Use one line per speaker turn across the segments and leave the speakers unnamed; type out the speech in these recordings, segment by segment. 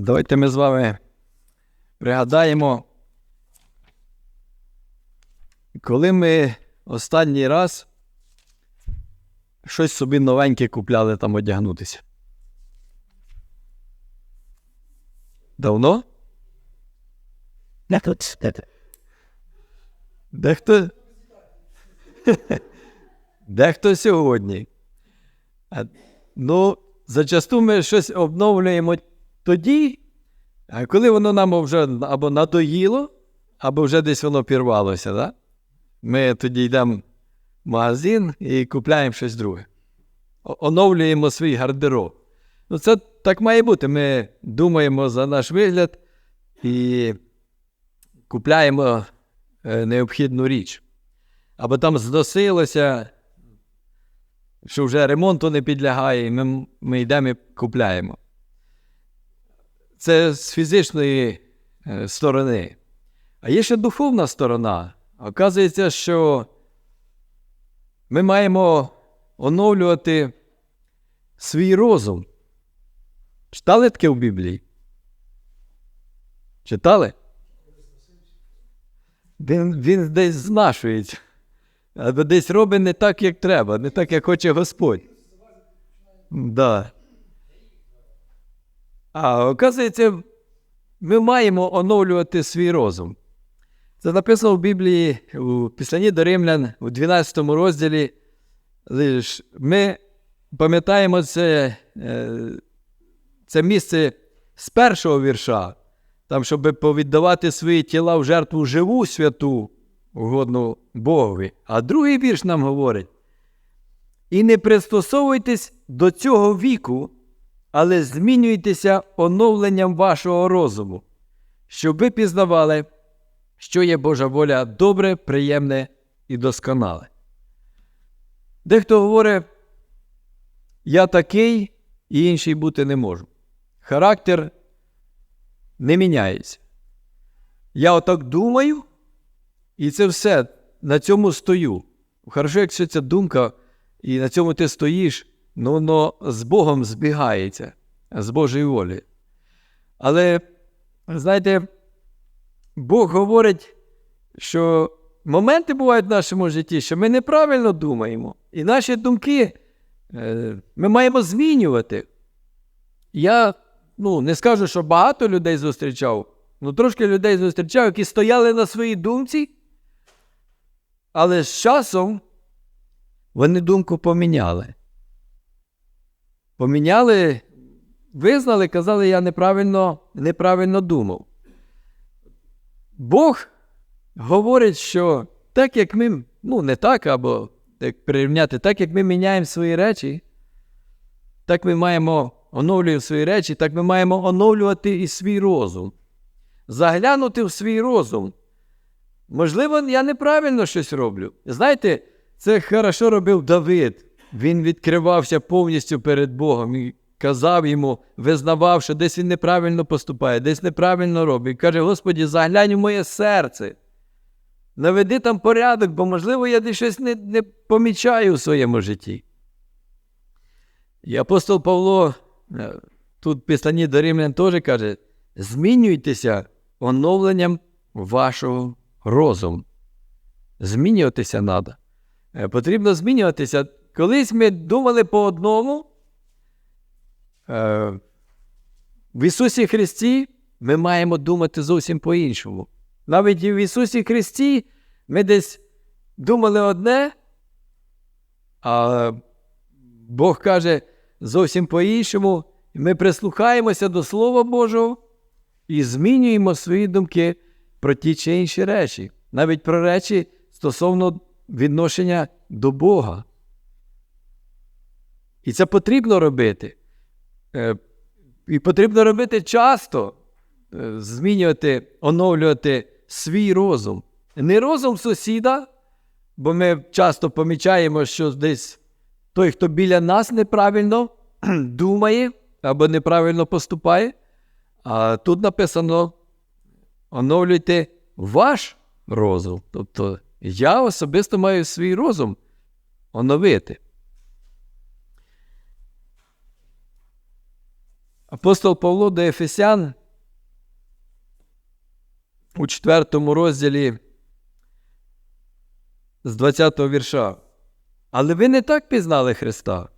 Давайте ми з вами пригадаємо, коли ми останній раз щось собі новеньке купляли там одягнутися. Давно? Дехто. Дехто сьогодні. Ну, зачасту ми щось обновлюємо тоді, коли воно нам вже або надоїло, або вже десь воно пірвалося. Да? Ми тоді йдемо в магазин і купляємо щось друге. Оновлюємо свій гардероб. Ну, це так має бути. Ми думаємо за наш вигляд і купляємо е, необхідну річ. Або там зносилося, що вже ремонту не підлягає, і ми, ми йдемо і купляємо. Це з фізичної е, сторони. А є ще духовна сторона. Оказується, що ми маємо оновлювати свій розум. Читали таке в Біблії? Читали? Він, він десь знашується. Або десь робить не так, як треба, не так, як хоче Господь. Да. А оказується, ми маємо оновлювати свій розум. Це написано в Біблії у Післанні до Римлян у 12 розділі. Ми пам'ятаємо це, е, це місце з першого вірша, там, щоб повіддавати свої тіла в жертву живу святу, угодну Богові. А другий вірш нам говорить: і не пристосовуйтесь до цього віку, але змінюйтеся оновленням вашого розуму, щоб ви пізнавали, що є Божа воля добре, приємне і досконале. Дехто говорить, я такий і інший бути не можу. Характер не міняється. Я отак думаю, і це все на цьому стою. Хорошо, якщо ця думка, і на цьому ти стоїш, ну воно з Богом збігається, з Божої волі. Але, знаєте, Бог говорить, що моменти бувають в нашому житті, що ми неправильно думаємо, і наші думки е, ми маємо змінювати. Я ну, не скажу, що багато людей зустрічав, ну трошки людей зустрічав, які стояли на своїй думці, але з часом вони думку поміняли. Поміняли, визнали, казали, я неправильно, неправильно думав. Бог говорить, що так як ми, ну не так, або як прирівняти, так як ми міняємо свої речі, так ми маємо оновлюємо свої речі, так ми маємо оновлювати і свій розум. Заглянути в свій розум. Можливо, я неправильно щось роблю. Знаєте, це хорошо робив Давид. Він відкривався повністю перед Богом і казав йому, визнавав, що десь він неправильно поступає, десь неправильно робить. Каже: Господі, заглянь у моє серце. Наведи там порядок, бо, можливо, я десь щось не, не помічаю у своєму житті. І апостол Павло е, тут в Писанні до Римлян теж каже: змінюйтеся оновленням вашого розуму. Змінюватися треба. Потрібно змінюватися. Колись ми думали по одному. Е, В Ісусі Христі ми маємо думати зовсім по-іншому. Навіть і в Ісусі Христі ми десь думали одне, а Бог каже зовсім по-іншому. Ми прислухаємося до Слова Божого і змінюємо свої думки про ті чи інші речі, навіть про речі стосовно відношення до Бога. І це потрібно робити. Е, І потрібно робити часто, е, змінювати, оновлювати свій розум. Не розум сусіда, бо ми часто помічаємо, що десь той, хто біля нас неправильно думає або неправильно поступає. А тут написано: оновлюйте ваш розум. Тобто я особисто маю свій розум оновити. Апостол Павло до Ефесян у 4 розділі з 20 вірша. Але ви не так пізнали Христа,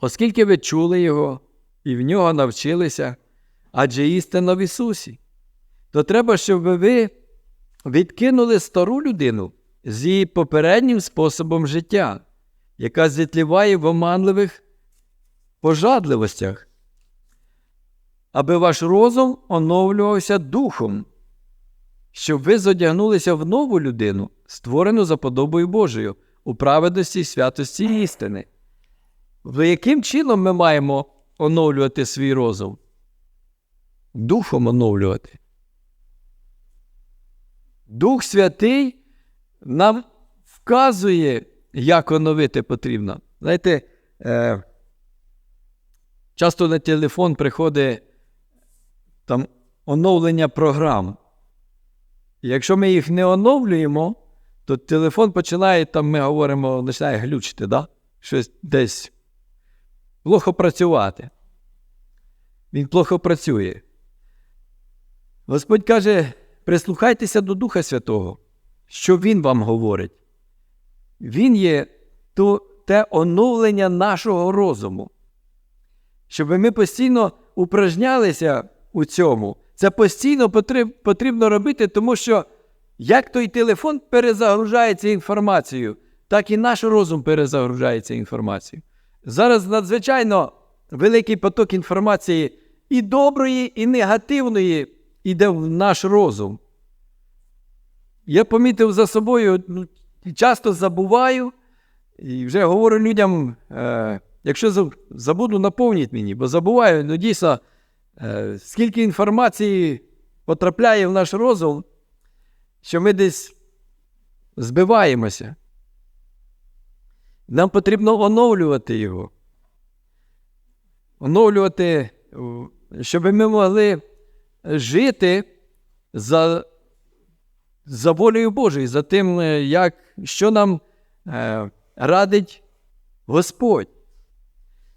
оскільки ви чули Його і в нього навчилися, адже істина в Ісусі, то треба, щоб ви відкинули стару людину з її попереднім способом життя, яка зітліває в оманливих пожадливостях, аби ваш розум оновлювався духом, щоб ви зодягнулися в нову людину, створену за подобою Божою, у праведності і святості істини. В яким чином ми маємо оновлювати свій розум? Духом оновлювати. Дух Святий нам вказує, як оновити потрібно. Знаєте, е, часто на телефон приходить там оновлення програм. Якщо ми їх не оновлюємо, то телефон починає, там ми говоримо, починає глючити, да? щось десь плохо працювати. Він плохо працює. Господь каже: прислухайтеся до Духа Святого, що Він вам говорить. Він є то, те оновлення нашого розуму. Щоб ми постійно упражнялися у цьому. Це постійно потріб, потрібно робити, тому що як той телефон перезагружається інформацією, так і наш розум перезагружається інформацією. Зараз надзвичайно великий поток інформації і доброї, і негативної йде в наш розум. Я помітив за собою, ну, часто забуваю, і вже говорю людям, е, якщо забуду, наповніть мені, бо забуваю, ну дійсно, скільки інформації потрапляє в наш розум, що ми десь збиваємося. Нам потрібно оновлювати його. Оновлювати, щоб ми могли жити за, за волею Божою, за тим, е, як, що нам е, радить Господь.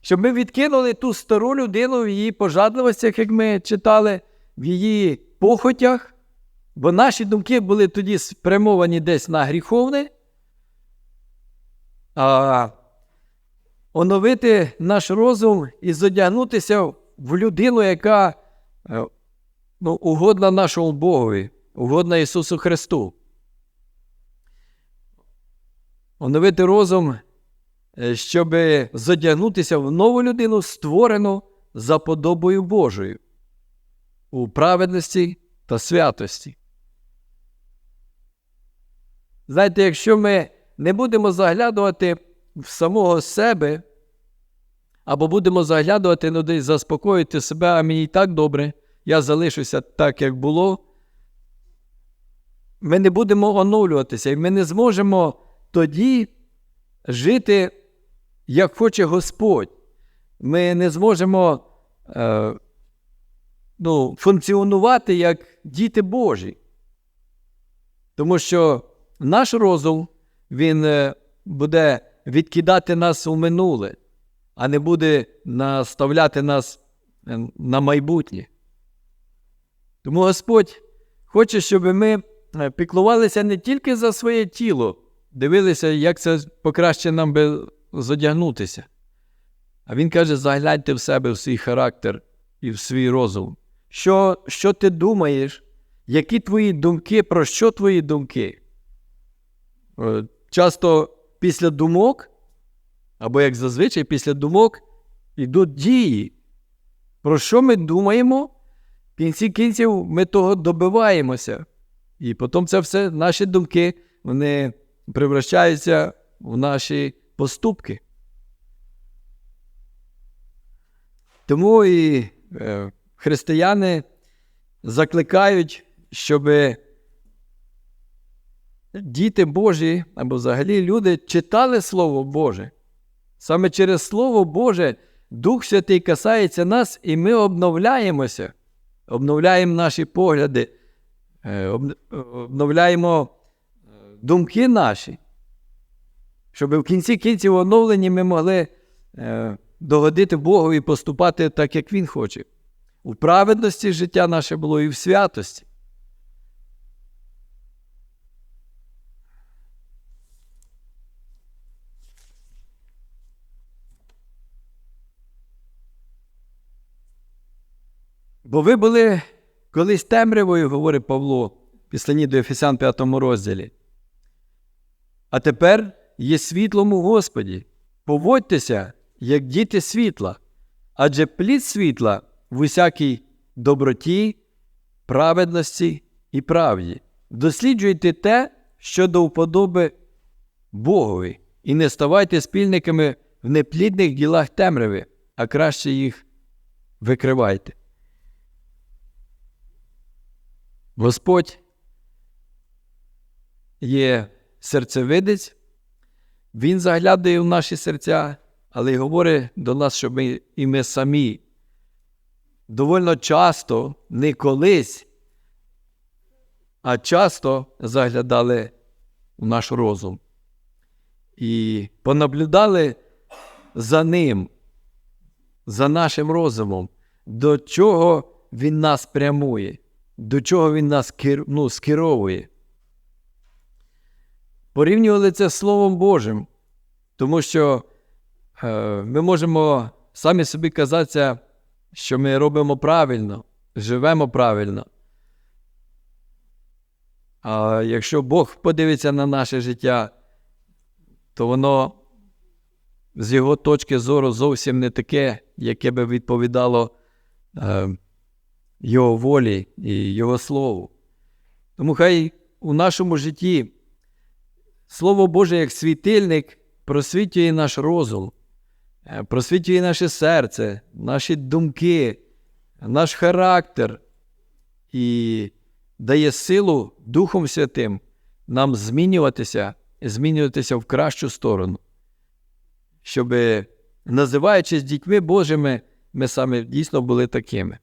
Щоб ми відкинули ту стару людину в її пожадливостях, як ми читали, в її похотях, бо наші думки були тоді спрямовані десь на гріховне, а оновити наш розум і задягнутися в людину, яка е, ну, угодна нашому Богові, угодна Ісусу Христу. Оновити розум, щоб задягнутися в нову людину, створену за подобою Божою у праведності та святості. Знаєте, якщо ми не будемо заглядувати в самого себе, або будемо заглядувати, ну десь заспокоїти себе, а мені і так добре, я залишуся так, як було. Ми не будемо оновлюватися, і ми не зможемо тоді жити, як хоче Господь. Ми не зможемо е, ну, функціонувати як діти Божі. Тому що наш розум, він е, буде відкидати нас у минуле, а не буде наставляти нас е, на майбутнє. Тому Господь хоче, щоб ми е, піклувалися не тільки за своє тіло, дивилися, як це покраще нам би задягнутися. А Він каже: загляньте в себе, в свій характер і в свій розум. Що, що ти думаєш? Які твої думки, про що твої думки? Е, Часто після думок, або як зазвичай, після думок йдуть дії. Про що ми думаємо? В кінці кінців ми того добиваємося. І потім це все наші думки вони превращаються в наші поступки. Тому і е, християни закликають, щоб діти Божі або взагалі люди читали Слово Боже. Саме через Слово Боже Дух Святий касається нас, і ми обновляємося, обновляємо наші погляди, е, об- обновляємо е, думки наші, щоб в кінці кінців оновлені ми могли е, догодити Богу і поступати так, як Він хоче. У праведності життя наше було і в святості. Бо ви були колись темрявою, говорить Павло післанні до Ефесян 5 розділі. А тепер є світлом у Господі. Поводьтеся, як діти світла, адже плід світла в усякій доброті, праведності і правді. Досліджуйте те, що до вподоби Богові, і не ставайте спільниками в неплідних ділах темряви, а краще їх викривайте. Господь є серцевидець, Він заглядає в наші серця, але й говорить до нас, щоб ми і ми самі довольно часто, не колись, а часто заглядали в наш розум і понаблюдали за ним, за нашим розумом, до чого він нас прямує, до чого він нас ну, скеровує. Порівнювали це з Словом Божим, тому що е, ми можемо самі собі казатися, що ми робимо правильно, живемо правильно. А якщо Бог подивиться на наше життя, то воно з його точки зору зовсім не таке, яке би відповідало е, Його волі і Його слову. Тому хай у нашому житті Слово Боже як світильник просвітлює наш розум, е, просвітлює наше серце, наші думки, наш характер і дає силу Духом Святим нам змінюватися, змінюватися в кращу сторону, щоб, називаючись дітьми Божими, ми саме дійсно були такими.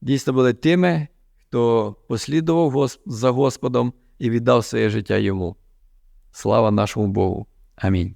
Дійсно були тими, хто послідував за Господом і віддав своє життя йому. Слава нашому Богу. Амінь.